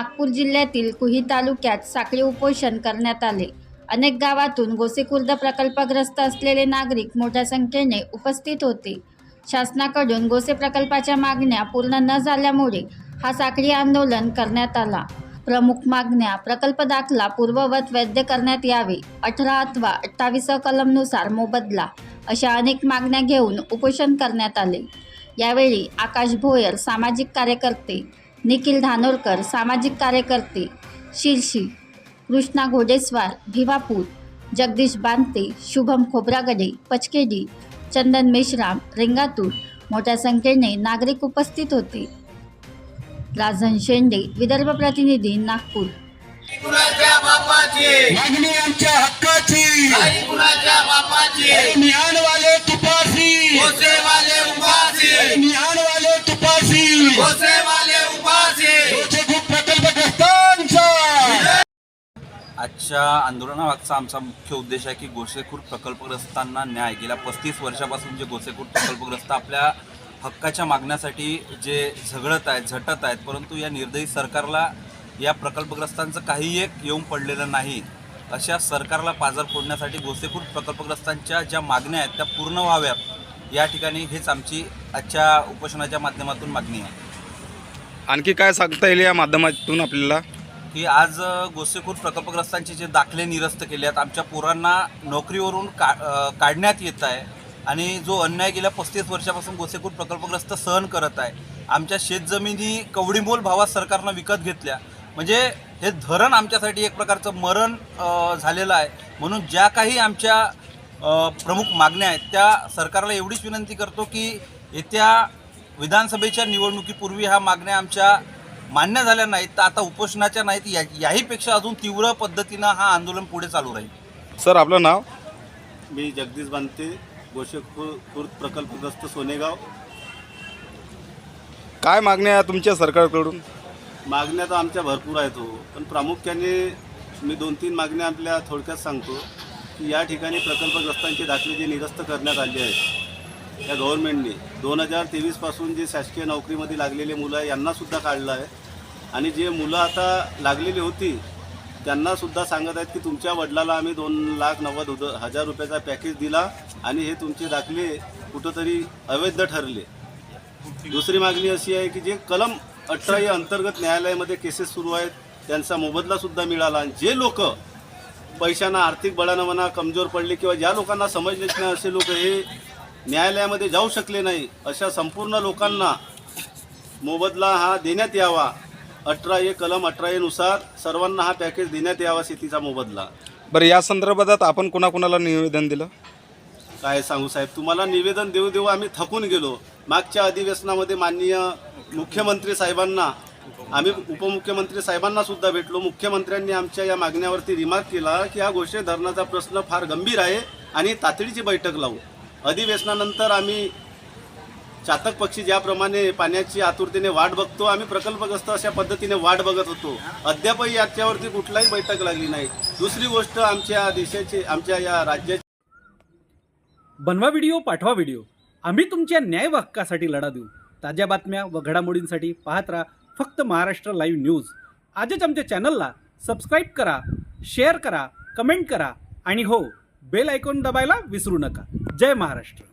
नागपूर जिल्ह्यातील कुही तालुक्यात साखळी उपोषण करण्यात आले. अनेक गावातून गोसेखुर्द प्रकल्पग्रस्त असलेले नागरिक मोठ्या संख्येने उपस्थित होते. शासनाकडून गोसे प्रकल्पाच्या मागण्या पूर्ण न झाल्यामुळे हा साखळी आंदोलन करण्यात आला. प्रमुख मागण्या प्रकल्प दाखला पूर्ववत वैध करण्यात यावे अठरा अथवा अठ्ठावीस कलमनुसार मोबदला अशा अनेक मागण्या घेऊन उपोषण करण्यात आले. यावेळी आकाश भोयर सामाजिक कार्यकर्ते निखिल धानोरकर सामाजिक कार्यकर्ते शिरशी कृष्णा घोडेस्वार भिवापूर जगदीश बांते शुभम खोब्रागडे पचकेडी चंदन मेश्राम रेंगातूर मोठ्या संख्येने नागरिक उपस्थित होते. राजन शेंडे विदर्भ प्रतिनिधी नागपूर. मागणी आमच्या हक्काची. तुपासी आजच्या आंदोलनामागचा आमचा मुख्य उद्देश आहे की गोसेखूर प्रकल्पग्रस्तांना न्याय. गेल्या पस्तीस वर्षापासून जे गोसेखूर प्रकल्पग्रस्त आपल्या हक्काच्या मागण्यासाठी जे झगडत आहेत झटत आहेत परंतु या निर्दयी सरकारला या प्रकल्पग्रस्तांचं काही एक येऊन पडलेलं नाही. अशा सरकारला पाजर फोडण्यासाठी गोसेखूर प्रकल्पग्रस्तांच्या ज्या मागण्या आहेत त्या पूर्ण व्हाव्यात. या ठिकाणी हेच आमची आजच्या उपोषणाच्या माध्यमातून मागणी आहे. आणखी काय सांगता येईल या माध्यमातून आपल्याला? की आज अ, प्रकल्पग्रस्तांचे जे दाखले निरस्त केले आहेत आमच्या पोरांना नोकरीवरून का काढण्यात येत आहे आणि जो अन्याय गेल्या पस्तीस वर्षापासून गोसेखूर प्रकल्पग्रस्त सहन करत आहे. आमच्या शेतजमिनी कवडीमोल भावात सरकारनं विकत घेतल्या. म्हणजे हे धरण आमच्यासाठी एक प्रकारचं मरण झालेलं आहे. म्हणून ज्या काही आमच्या प्रमुख मागण्या आहेत त्या सरकारला एवढीच विनंती करतो की येत्या विधानसभेच्या निवडणुकीपूर्वी ह्या मागण्या आमच्या मान्य झाल्या नाहीत तर आता उपोषणाच्या नाहीत या याहीपेक्षा अजून तीव्र पद्धतीनं हा आंदोलन पुढे चालू राहील. सर आपलं नाव? मी जगदीश बांते गोशेखूर खुर्द प्रकल्पग्रस्त सोनेगाव. काय मागण्या आहे तुमच्या सरकारकडून? मागण्या तर आमच्या भरपूर आहेत हो पण प्रामुख्याने मी दोन तीन मागण्या आपल्या थोडक्यात सांगतो की या ठिकाणी प्रकल्पग्रस्तांचे दाखले जे निरस्त करण्यात आले आहेत या गव्हर्नमेंटने दोन हजार तेवीसपासून जे शासकीय नोकरीमध्ये लागलेले मुलं आहे यांनासुद्धा काढलं आहे. आणि जे मुलं आता लागलेली होती त्यांनासुद्धा सांगत आहेत की तुमच्या वडिलाला आम्ही दोन लाख नव्वद हुद- हजार रुपयाचा पॅकेज दिला आणि हे तुमचे दाखले कुठंतरी अवैध ठरले. दुसरी मागणी अशी आहे की जे कलम अठरा या अंतर्गत न्यायालयामध्ये केसेस सुरू आहेत त्यांचा मोबदलासुद्धा मिळाला. आणि जे लोक पैशांना आर्थिक बळानं म्हणा कमजोर पडले किंवा ज्या लोकांना समजलेच नाही असे लोक हे न्यायालयामध्ये जाऊ शकले नाही अशा संपूर्ण लोकांना मोबदला हा देण्यात यावा. अठरा ए कलम अठरा ए नुसार सर्वांना हा पॅकेज देण्यात यावा शेतीचा मोबदला. बरं या संदर्भात आपण कुणाकुणाला निवेदन दिलं? काय सांगू साहेब तुम्हाला निवेदन देऊ देऊ आम्ही थकून गेलो. मागच्या अधिवेशनामध्ये माननीय मुख्यमंत्री साहेबांना आम्ही उपमुख्यमंत्री साहेबांना सुद्धा भेटलो. मुख्यमंत्र्यांनी आमच्या या मागण्यावरती रिमार्क केला की हा घोषे धरणाचा प्रश्न फार गंभीर आहे आणि तातडीची बैठक लावू. अधिवेशनानंतर आम्ही चातक पक्षी ज्याप्रमाणे पाण्याची आतुरतेने वाट बघतो आम्ही प्रकल्पग्रस्त अशा पद्धतीने वाट बघत होतो. अद्यापही याच्यावरती कुठलाही बैठक लागली नाही. दुसरी गोष्ट आमच्या देशाची आमच्या या राज्याची बनवा व्हिडिओ पाठवा व्हिडिओ. आम्ही तुमच्या न्याय हक्कासाठी लढा देऊ. ताज्या बातम्या व घडामोडींसाठी पाहत राहा फक्त महाराष्ट्र लाईव्ह न्यूज. आजच आमच्या चॅनलला सबस्क्राईब करा शेअर करा कमेंट करा आणि हो बेल आयकॉन दबायला विसरू नका. जय महाराष्ट्र.